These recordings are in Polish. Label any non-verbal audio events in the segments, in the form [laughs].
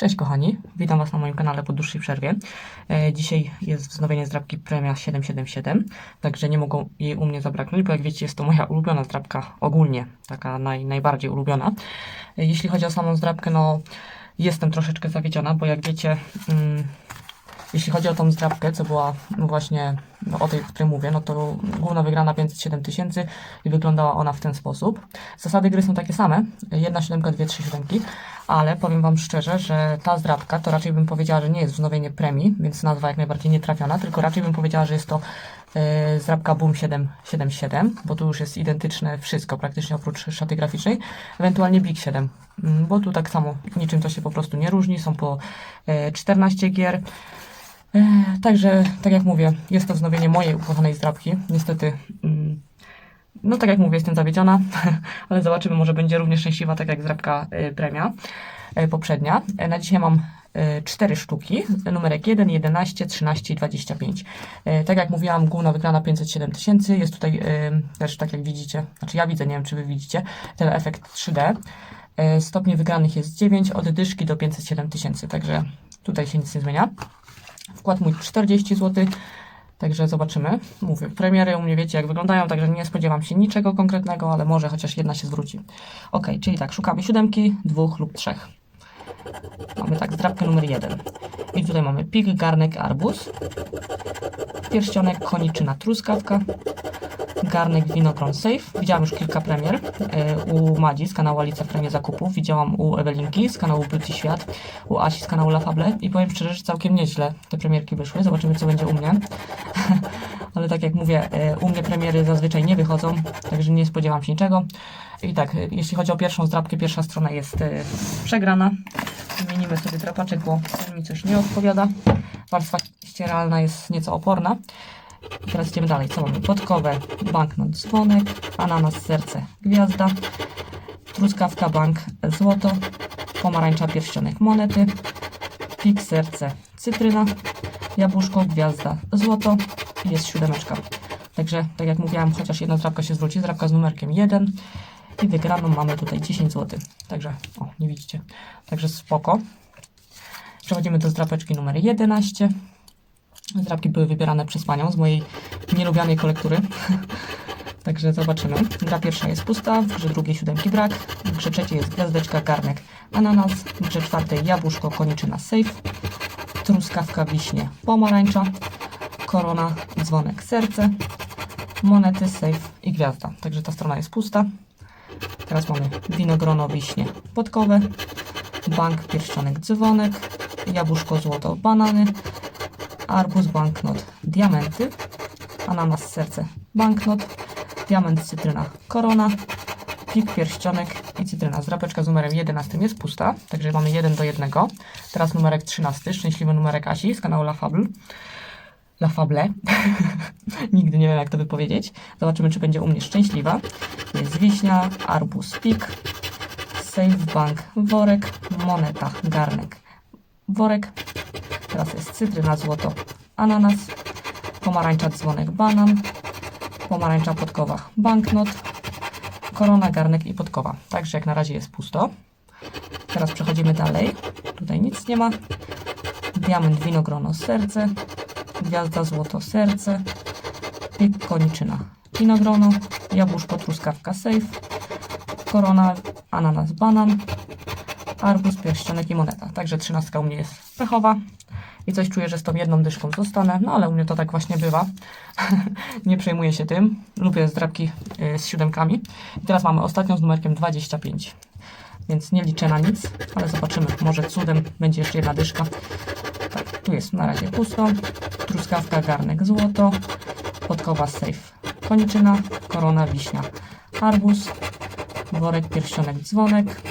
Cześć kochani, witam Was na moim kanale po dłuższej przerwie. E, dzisiaj jest wznowienie zdrabki Premia 777, także nie mogą jej u mnie zabraknąć, bo jak wiecie jest to moja ulubiona zdrabka ogólnie, taka naj, najbardziej ulubiona. E, jeśli chodzi o samą zdrabkę, no jestem troszeczkę zawiedziona, bo jak wiecie, mm, jeśli chodzi o tą zdrabkę, co była właśnie no, o tej, o której mówię, no to główna wygrana 507 tysięcy i wyglądała ona w ten sposób. Zasady gry są takie same, jedna siódemka, dwie, trzy siódemki, ale powiem Wam szczerze, że ta zdrabka to raczej bym powiedziała, że nie jest wznowienie premii, więc nazwa jak najbardziej nie trafiona, tylko raczej bym powiedziała, że jest to e, zdrabka Boom 777, bo tu już jest identyczne wszystko, praktycznie oprócz szaty graficznej, ewentualnie Big 7, mm, bo tu tak samo niczym to się po prostu nie różni, są po e, 14 gier, Także, tak jak mówię, jest to wznowienie mojej ukochanej zdrabki. Niestety, mm, no tak jak mówię, jestem zawiedziona, [laughs] ale zobaczymy, może będzie również szczęśliwa, tak jak zdrabka e, premia e, poprzednia. E, Na dzisiaj mam e, cztery sztuki, numerek 1, 11, 13 i 25. E, Tak jak mówiłam, główna wygrana 507 tysięcy. Jest tutaj też, tak jak widzicie, znaczy ja widzę, nie wiem czy wy widzicie, ten efekt 3D. E, Stopni wygranych jest 9, od dyszki do 507 tysięcy, także tutaj się nic nie zmienia. Wkład mój 40 zł. Także zobaczymy. Mówię, premiery u mnie wiecie jak wyglądają, także nie spodziewam się niczego konkretnego, ale może chociaż jedna się zwróci. Ok, czyli tak, szukamy siódemki, dwóch lub trzech. Mamy tak, zdrabkę numer jeden. I tutaj mamy pik, garnek, arbuz. Pierścionek, koniczyna, truskawka. Garnek, winogron, safe. Widziałam już kilka premier e, u Madzi z kanału Alicja w Premie Zakupów. Widziałam u Ewelinki z kanału Beauty Świat, u Asi z kanału La Fable i powiem szczerze, że całkiem nieźle te premierki wyszły. Zobaczymy, co będzie u mnie. [laughs] Ale tak jak mówię, e, u mnie premiery zazwyczaj nie wychodzą, także nie spodziewam się niczego. I tak, e, jeśli chodzi o pierwszą zdrabkę, pierwsza strona jest przegrana. Zmienimy sobie drapaczek, bo mi coś nie odpowiada. Warstwa ścieralna jest nieco oporna. Teraz idziemy dalej. Co mamy? Podkowe, banknot, dzwonek, ananas, serce, gwiazda, truskawka, bank, złoto, pomarańcza, pierścionek, monety, pik, serce, cytryna, jabłuszko, gwiazda, złoto i jest siódemeczka. Także, tak jak mówiłam, chociaż jedna zdrabka się zwróci, zdrabka z numerkiem 1 i wygraną mamy tutaj 10 zł. Także, o, nie widzicie. Także spoko. Przechodzimy do zdrapeczki numer 11. Zdrabki były wybierane przez panią z mojej nielubianej kolektury. [laughs] Także zobaczymy. Gra pierwsza jest pusta, w grze drugiej siódemki brak, w grze trzeciej jest gwiazdeczka, garnek, ananas, w grze czwartej jabłuszko, koniczyna, safe, truskawka, wiśnie, pomarańcza, korona, dzwonek, serce, monety, safe i gwiazda. Także ta strona jest pusta. Teraz mamy winogrono, wiśnie, podkowe, bank, pierścionek, dzwonek, jabłuszko, złoto, banany, arbuz, banknot, diamenty, ananas, serce, banknot, diament, cytryna, korona, pik, pierścionek i cytryna. Zdrapeczka z numerem 11 jest pusta, także mamy 1 do 1. Teraz numerek 13, szczęśliwy numerek Asi z kanału La Fable. La Fable. [laughs] Nigdy nie wiem, jak to wypowiedzieć. Zobaczymy, czy będzie u mnie szczęśliwa. Jest wiśnia, arbuz, pik, safe bank, worek, moneta, garnek, worek. Teraz jest cytryna, złoto, ananas, pomarańcza, dzwonek, banan, pomarańcza, podkowa, banknot, korona, garnek i podkowa. Także jak na razie jest pusto. Teraz przechodzimy dalej. Tutaj nic nie ma. Diament, winogrono, serce, gwiazda, złoto, serce, pik, koniczyna, winogrono, jabłuszko, truskawka, safe, korona, ananas, banan, arbuz, pierścionek i moneta. Także trzynastka u mnie jest pechowa i coś czuję, że z tą jedną dyszką zostanę, no ale u mnie to tak właśnie bywa. [laughs] Nie przejmuję się tym. Lubię zdrabki y, z siódemkami. I teraz mamy ostatnią z numerkiem 25. Więc nie liczę na nic, ale zobaczymy. Może cudem będzie jeszcze jedna dyszka. Tak, tu jest na razie pusto. Truskawka, garnek, złoto. Podkowa, safe. Koniczyna, korona, wiśnia. Arbuz, worek, pierścionek, dzwonek,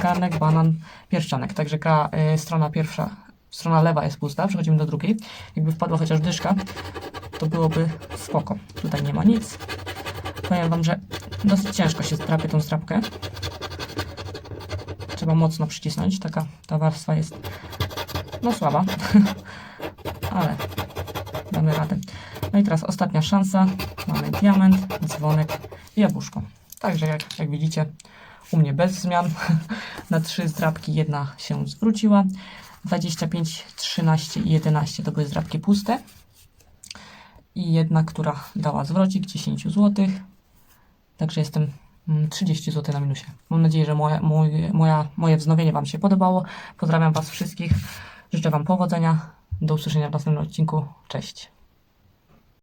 garnek, banan, pierścionek. Także gra, y, strona pierwsza, strona lewa jest pusta, przechodzimy do drugiej. Jakby wpadła chociaż dyszka, to byłoby spoko. Tutaj nie ma nic. Powiem Wam, że dosyć ciężko się strapie tą strapkę. Trzeba mocno przycisnąć, taka ta warstwa jest no słaba, [laughs] ale damy radę. No i teraz ostatnia szansa. Mamy diament, dzwonek i jabłuszko. Także jak, jak widzicie, u mnie bez zmian. [laughs] Na trzy zdrabki jedna się zwróciła. 25, 13 i 11 to były zdrabki puste. I jedna, która dała zwrocik 10 zł. Także jestem mm, 30 zł na minusie. Mam nadzieję, że moje, moje, moja, moje wznowienie Wam się podobało. Pozdrawiam Was wszystkich. Życzę Wam powodzenia. Do usłyszenia w następnym odcinku. Cześć.